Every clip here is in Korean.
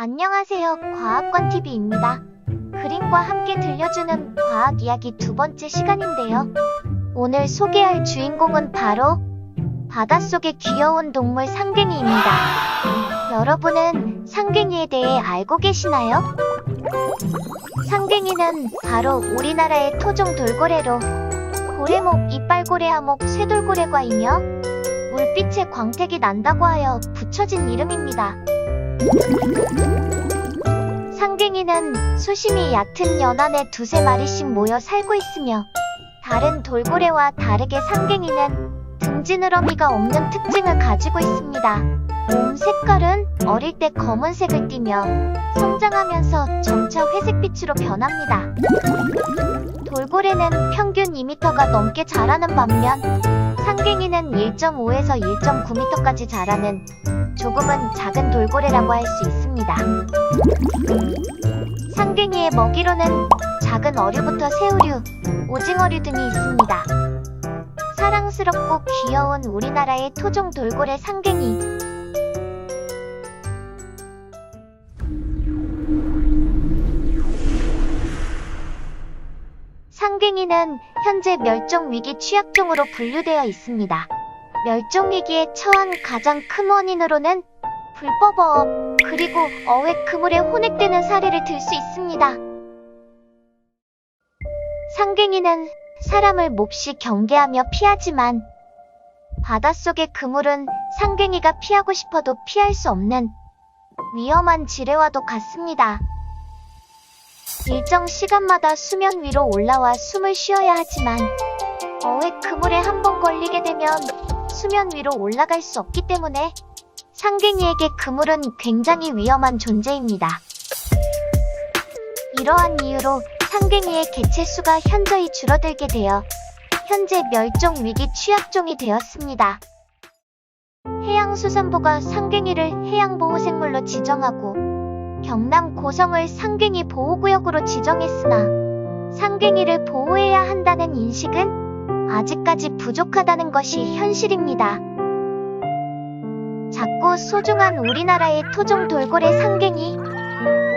안녕하세요. 과학관TV입니다. 그림과 함께 들려주는 과학 이야기 두 번째 시간인데요. 오늘 소개할 주인공은 바로 바닷속의 귀여운 동물 상갱이입니다. 여러분은 상갱이에 대해 알고 계시나요? 상갱이는 바로 우리나라의 토종 돌고래로 고래목, 이빨고래하목, 쇠돌고래과이며 물빛에 광택이 난다고 하여 붙여진 이름입니다. 상갱이는 수심이 얕은 연안에 두세 마리씩 모여 살고 있으며 다른 돌고래와 다르게 상갱이는 등지느러미가 없는 특징을 가지고 있습니다. 몸 색깔은 어릴 때 검은색을 띠며 성장하면서 점차 회색빛으로 변합니다. 돌고래는 평균 2m가 넘게 자라는 반면 상갱이는 1.5에서 1.9m까지 자라는 조금은 작은 돌고래라고 할 수 있습니다. 상갱이의 먹이로는 작은 어류부터 새우류, 오징어류 등이 있습니다. 사랑스럽고 귀여운 우리나라의 토종 돌고래 상갱이. 상갱이는 현재 멸종위기 취약종으로 분류되어 있습니다. 멸종위기에 처한 가장 큰 원인으로는 불법어업, 그리고 어획 그물에 혼액되는 사례를 들 수 있습니다. 상갱이는 사람을 몹시 경계하며 피하지만 바닷속의 그물은 상갱이가 피하고 싶어도 피할 수 없는 위험한 지뢰와도 같습니다. 일정 시간마다 수면 위로 올라와 숨을 쉬어야 하지만 어획 그물에 한 번 걸리게 되면 수면 위로 올라갈 수 없기 때문에 상갱이에게 그물은 굉장히 위험한 존재입니다. 이러한 이유로 상갱이의 개체수가 현저히 줄어들게 되어 현재 멸종 위기 취약종이 되었습니다. 해양수산부가 상갱이를 해양보호생물로 지정하고 경남 고성을 상갱이 보호구역으로 지정했으나 상갱이를 보호해야 한다는 인식은 아직까지 부족하다는 것이 현실입니다. 작고 소중한 우리나라의 토종 돌고래 상갱이.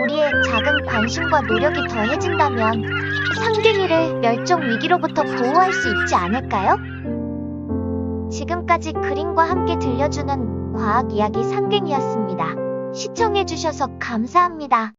우리의 작은 관심과 노력이 더해진다면 상갱이를 멸종 위기로부터 보호할 수 있지 않을까요? 지금까지 그림과 함께 들려주는 과학 이야기 상갱이였습니다. 시청해주셔서 감사합니다.